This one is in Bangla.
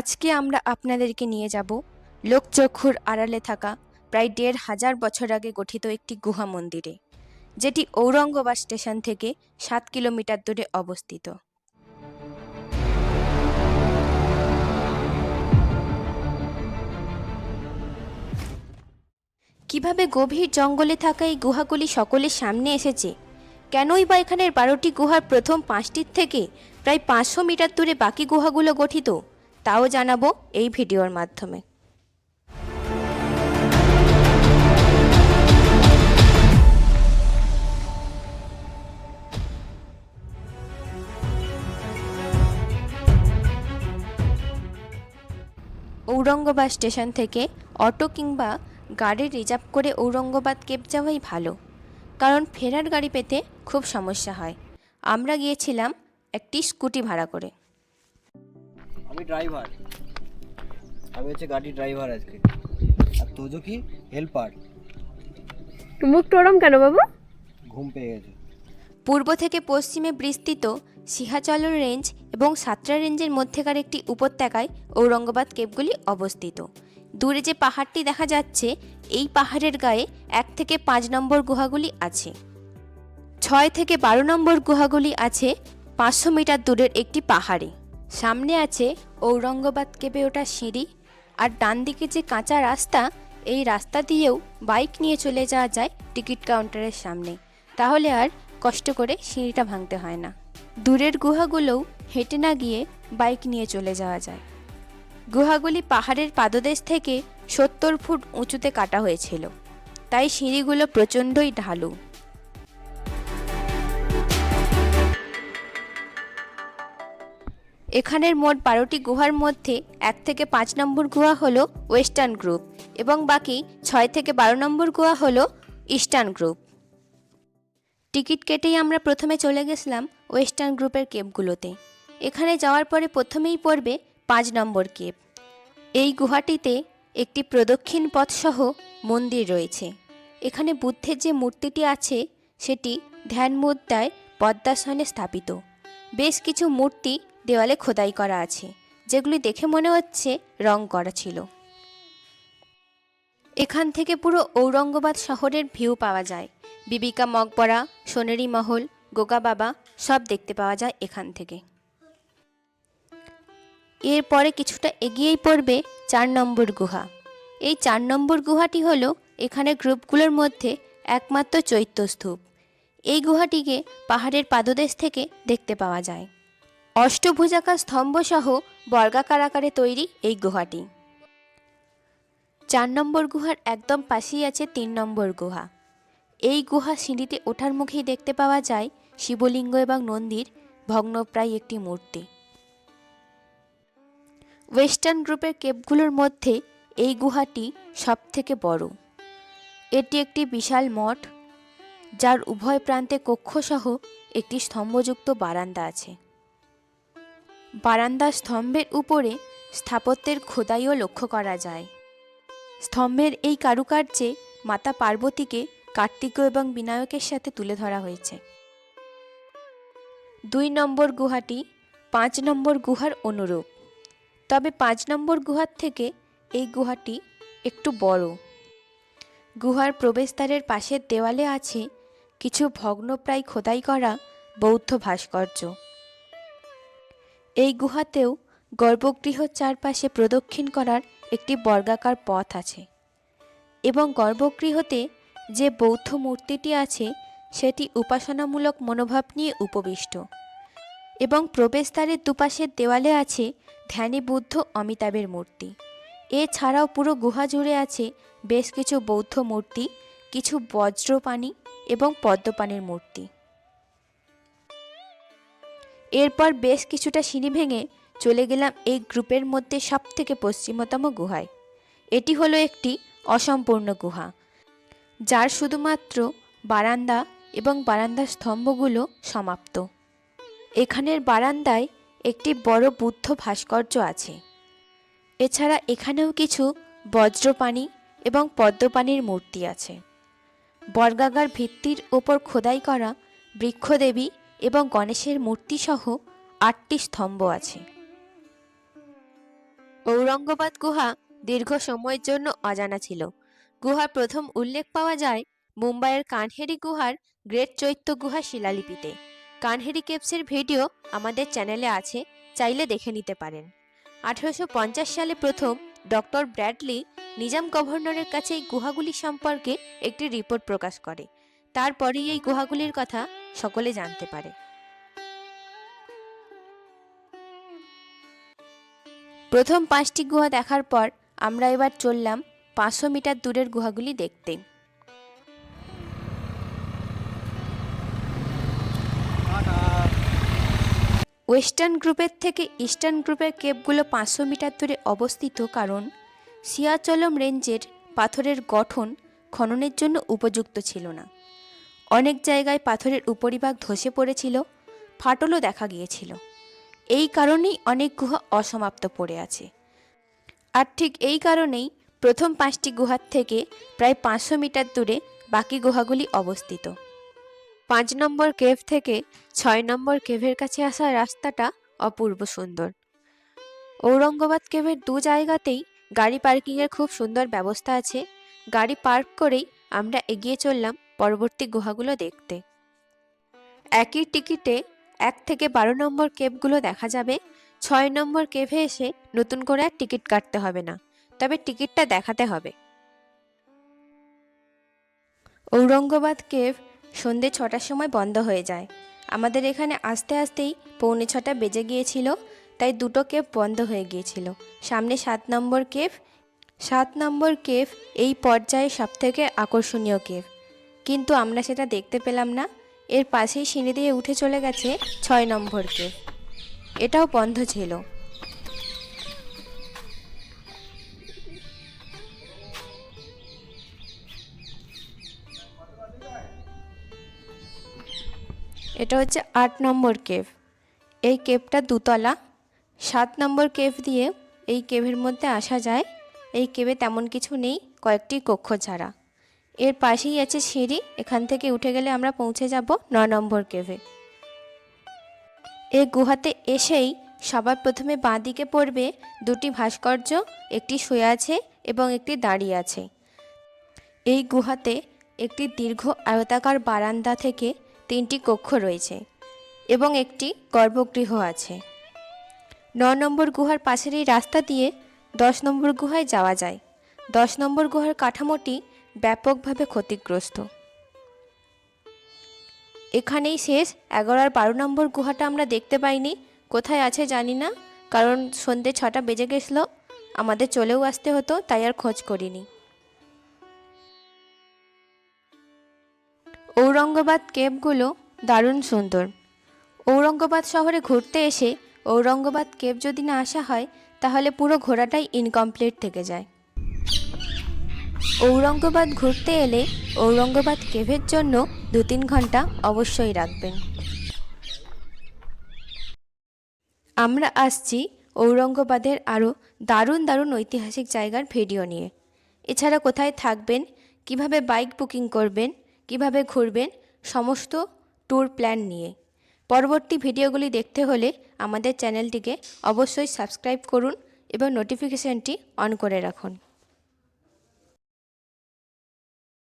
আজকে আমরা আপনাদেরকে নিয়ে যাব লোকচক্ষুর আড়ালে থাকা প্রায় দেড় হাজার বছর আগে গঠিত একটি গুহা মন্দিরে, যেটি ঔরঙ্গাবাদ স্টেশন থেকে সাত কিলোমিটার দূরে অবস্থিত। কীভাবে গভীর জঙ্গলে থাকা এই গুহাগুলি সকলের সামনে এসেছে? কেনই বা এখানের বারোটি গুহার প্রথম পাঁচটির থেকে প্রায় পাঁচশো মিটার দূরে বাকি গুহাগুলো গঠিত? তাও জানাব এই ভিডিওর মাধ্যমে। ঔরঙ্গাবাদ স্টেশন থেকে অটো কিংবা গাড়ি রিজার্ভ করে ঔরঙ্গাবাদ কেপ যাওয়াই ভালো, কারণ ফেরার গাড়ি পেতে খুব সমস্যা হয়। আমরা গিয়েছিলাম একটি স্কুটি ভাড়া করে। আমি ড্রাইভার আমি হচ্ছে গাড়ির ড্রাইভার আজকে। আর তোজো কি? হেল্পার মুখটা ওরম কেন বাবা? ঘুম পেয়ে গেছে। পূর্ব থেকে পশ্চিমে বিস্তৃত সিহাচল রেঞ্জ এবং সাতরা রেঞ্জের মধ্যেকার একটি উপত্যকায় ঔরঙ্গাবাদ কেপগুলি অবস্থিত। দূরে যে পাহাড়টি দেখা যাচ্ছে এই পাহাড়ের গায়ে এক থেকে পাঁচ নম্বর গুহাগুলি আছে। ছয় থেকে বারো নম্বর গুহাগুলি আছে পাঁচশো মিটার দূরের একটি পাহাড়ে। সামনে আছে ঔরঙ্গাবাদ কেপে ওঠা সিঁড়ি আর ডান দিকে যে কাঁচা রাস্তা, এই রাস্তা দিয়েও বাইক নিয়ে চলে যাওয়া যায় টিকিট কাউন্টারের সামনে। তাহলে আর কষ্ট করে সিঁড়িটা ভাঙতে হয় না। দূরের গুহাগুলোও হেঁটে না গিয়ে বাইক নিয়ে চলে যাওয়া যায়। গুহাগুলি পাহাড়ের পাদদেশ থেকে সত্তর ফুট উঁচুতে কাটা হয়েছিল। তাই সিঁড়িগুলো প্রচণ্ডই ঢালু। এখানের মোট বারোটি গুহার মধ্যে এক থেকে পাঁচ নম্বর গুহা হল ওয়েস্টার্ন গ্রুপ এবং বাকি ছয় থেকে বারো নম্বর গুহা হল ইস্টার্ন গ্রুপ। টিকিট কেটেই আমরা প্রথমে চলে গেছিলাম ওয়েস্টার্ন গ্রুপের কেপগুলোতে। এখানে যাওয়ার পরে প্রথমেই পড়বে পাঁচ নম্বর কেপ। এই গুহাটিতে একটি প্রদক্ষিণ পথসহ মন্দির রয়েছে। এখানে বুদ্ধের যে মূর্তিটি আছে, সেটি ধ্যান মুদ্রায় পদ্মাসনে স্থাপিত। বেশ কিছু মূর্তি দেওয়ালে খোদাই করা আছে, যেগুলি দেখে মনে হচ্ছে রং করা ছিল। এখান থেকে পুরো ঔরঙ্গাবাদ শহরের ভিউ পাওয়া যায়। বিবিকা মকবরা, সোনেরি মহল, গোগা বাবা, সব দেখতে পাওয়া যায় এখান থেকে। এরপরে কিছুটা এগিয়েই পড়বে চার নম্বর গুহা। এই চার নম্বর গুহাটি হলো এখানে গ্রুপগুলোর মধ্যে একমাত্র চৈত্যস্তূপ এই গুহাটিকে পাহাড়ের পাদদেশ থেকে দেখতে পাওয়া যায়। অষ্টভুজাকার স্তম্ভসহ বর্গাকার আকারে তৈরি এই গুহাটি। চার নম্বর গুহার একদম পাশেই আছে তিন নম্বর গুহা। এই গুহা সিঁড়িতে ওঠার মুখেই দেখতে পাওয়া যায় শিবলিঙ্গ এবং নন্দীর ভগ্নপ্রায় একটি মূর্তি। ওয়েস্টার্ন গ্রুপের কেপগুলোর মধ্যে এই গুহাটি সবথেকে বড়। এটি একটি বিশাল মঠ, যার উভয় প্রান্তে কক্ষসহ একটি স্তম্ভযুক্ত বারান্দা আছে। বারান্দার স্তম্ভের উপরে স্থাপত্যের খোদাইও লক্ষ্য করা যায়। স্তম্ভের এই কারুকার্যে মাতা পার্বতীকে কার্তিক এবং বিনায়কের সাথে তুলে ধরা হয়েছে। দুই নম্বর গুহাটি পাঁচ নম্বর গুহার অনুরূপ। তবে পাঁচ নম্বর গুহার থেকে এই গুহাটি একটু বড়। গুহার প্রবেশদ্বারের পাশের দেওয়ালে আছে কিছু ভগ্নপ্রায় খোদাই করা বৌদ্ধ ভাস্কর্য। এই গুহাতেও গর্ভগৃহ চারপাশে প্রদক্ষিণ করার একটি বর্গাকার পথ আছে এবং গর্ভগৃহতে যে বৌদ্ধ মূর্তিটি আছে, সেটি উপাসনামূলক মনোভাব নিয়ে উপবিষ্ট এবং প্রবেশদ্বারের দুপাশের দেওয়ালে আছে ধ্যানী বুদ্ধ অমিতাভের মূর্তি। এছাড়াও পুরো গুহা জুড়ে আছে বেশ কিছু বৌদ্ধ মূর্তি, কিছু বজ্রপাণি এবং পদ্মপাণির মূর্তি। এরপর বেশ কিছুটা সিঁড়ি ভেঙে চলে গেলাম এই গ্রুপের মধ্যে সবথেকে পশ্চিমতম গুহায়। এটি হলো একটি অসম্পূর্ণ গুহা, যার শুধুমাত্র বারান্দা এবং বারান্দার স্তম্ভগুলো সমাপ্ত। এখানের বারান্দায় একটি বড় বুদ্ধ ভাস্কর্য আছে। এছাড়া এখানেও কিছু বজ্রপাণি এবং পদ্মপাণির মূর্তি আছে। বর্গাগার ভিত্তির ওপর খোদাই করা বৃক্ষদেবী এবং গণেশের মূর্তিসহ আটটি স্তম্ভ আছে। ঔরঙ্গাবাদ গুহা দীর্ঘ সময়ের জন্য অজানা ছিল। গুহার প্রথম উল্লেখ পাওয়া যায় মুম্বাইয়ের কানহেরি গুহার গ্রেট চৈত্য গুহা শিলালিপিতে। কানহেরি কেপসের ভিডিও আমাদের চ্যানেলে আছে, চাইলে দেখে নিতে পারেন। আঠারোশো পঞ্চাশ সালে প্রথম ডক্টর ব্র্যাডলি নিজাম গভর্নরের কাছে এই গুহাগুলি সম্পর্কে একটি রিপোর্ট প্রকাশ করে। তারপরেই এই গুহাগুলির কথা সকলে জানতে পারে। প্রথম পাঁচটি গুহা দেখার পর আমরা এবার চললাম পাঁচশো মিটার দূরের গুহাগুলি দেখতে। ওয়েস্টার্ন গ্রুপের থেকে ইস্টার্ন গ্রুপের কেপগুলো পাঁচশো মিটার দূরে অবস্থিত কারণ সিয়াচলম রেঞ্জের পাথরের গঠন খননের জন্য উপযুক্ত ছিল না। অনেক জায়গায় পাথরের উপরিভাগ ধসে পড়েছিল, ফাটলও দেখা গিয়েছিল। এই কারণেই অনেক গুহা অসমাপ্ত পড়ে আছে। আর ঠিক এই কারণেই প্রথম পাঁচটি গুহার থেকে প্রায় পাঁচশো মিটার দূরে বাকি গুহাগুলি অবস্থিত। পাঁচ নম্বর কেভ থেকে ছয় নম্বর কেভের কাছে আসা রাস্তাটা অপূর্ব সুন্দর। ঔরঙ্গাবাদ কেভের দু জায়গাতেই গাড়ি পার্কিংয়ের খুব সুন্দর ব্যবস্থা আছে। গাড়ি পার্ক করেই আমরা এগিয়ে চললাম পরবর্তী গুহাগুলো দেখতে। একই টিকিটে এক থেকে বারো নম্বর কেভগুলো দেখা যাবে। ছয় নম্বর কেভে এসে নতুন করে আর টিকিট কাটতে হবে না, তবে টিকিটটা দেখাতে হবে। ঔরঙ্গাবাদ কেভ সন্ধে ছটার সময় বন্ধ হয়ে যায়। আমাদের এখানে আস্তে আস্তেই পৌনে ছটা বেজে গিয়েছিল, তাই দুটো কেভ বন্ধ হয়ে গিয়েছিল। সামনে সাত নম্বর কেভ, সাত নম্বর কেভ এই পর্যায়ে সবথেকে আকর্ষণীয় কেভ। কিন্তু আমরা সেটা দেখতে পেলাম না। এর পাশেই সিঁড়ি দিয়ে উঠে চলে গেছে ছয় নম্বর কেভ এটাও বন্ধ ছিল। এটা হচ্ছে আট নম্বর কেভ। এই কেভটা দুতলা। সাত নম্বর কেভ দিয়ে এই কেভের মধ্যে আসা যায়। এই কেভে তেমন কিছু নেই, কয়েকটি কক্ষ ছাড়া। এর পাশেই আছে সিঁড়ি, এখান থেকে উঠে গেলে আমরা পৌঁছে যাব ন নম্বর কেভে। এই গুহাতে এসেই সবার প্রথমে বাঁ দিকে পড়বে দুটি ভাস্কর্য, একটি শুয়ে আছে এবং একটি দাঁড়িয়ে আছে। এই গুহাতে একটি দীর্ঘ আয়তাকার বারান্দা থেকে তিনটি কক্ষ রয়েছে এবং একটি গর্ভগৃহ আছে। ন নম্বর গুহার পাশের এই রাস্তা দিয়ে দশ নম্বর গুহায় যাওয়া যায়। দশ নম্বর গুহার কাঠামোটি ব্যাপকভাবে ক্ষতিগ্রস্ত। এখানেই শেষ। এগারো আর বারো নম্বর গুহাটা আমরা দেখতে পাইনি। কোথায় আছে জানি না, কারণ সন্ধ্যে ছটা বেজে গেছিল। আমাদের চলেও আসতে হতো, তাই আর খোঁজ করিনি। ঔরঙ্গাবাদ কেবগুলো দারুণ সুন্দর। ঔরঙ্গাবাদ শহরে ঘুরতে এসে ঔরঙ্গাবাদ কেভ যদি না আসা হয়, তাহলে পুরো ঘোরাটাই ইনকমপ্লিট থেকে যায়। ঔরঙ্গাবাদ ঘুরতে এলে ঔরঙ্গাবাদ কেভের জন্য দু তিন ঘণ্টা অবশ্যই রাখবেন। আমরা আসছি ঔরঙ্গাবাদের আরও দারুণ দারুণ ঐতিহাসিক জায়গার ভিডিও নিয়ে। এছাড়া কোথায় থাকবেন, কীভাবে বাইক বুকিং করবেন, কীভাবে ঘুরবেন, সমস্ত ট্যুর প্ল্যান নিয়ে। পরবর্তী ভিডিওগুলি দেখতে হলে আমাদের চ্যানেলটিকে অবশ্যই সাবস্ক্রাইব করুন এবং নোটিফিকেশানটি অন করে রাখুন।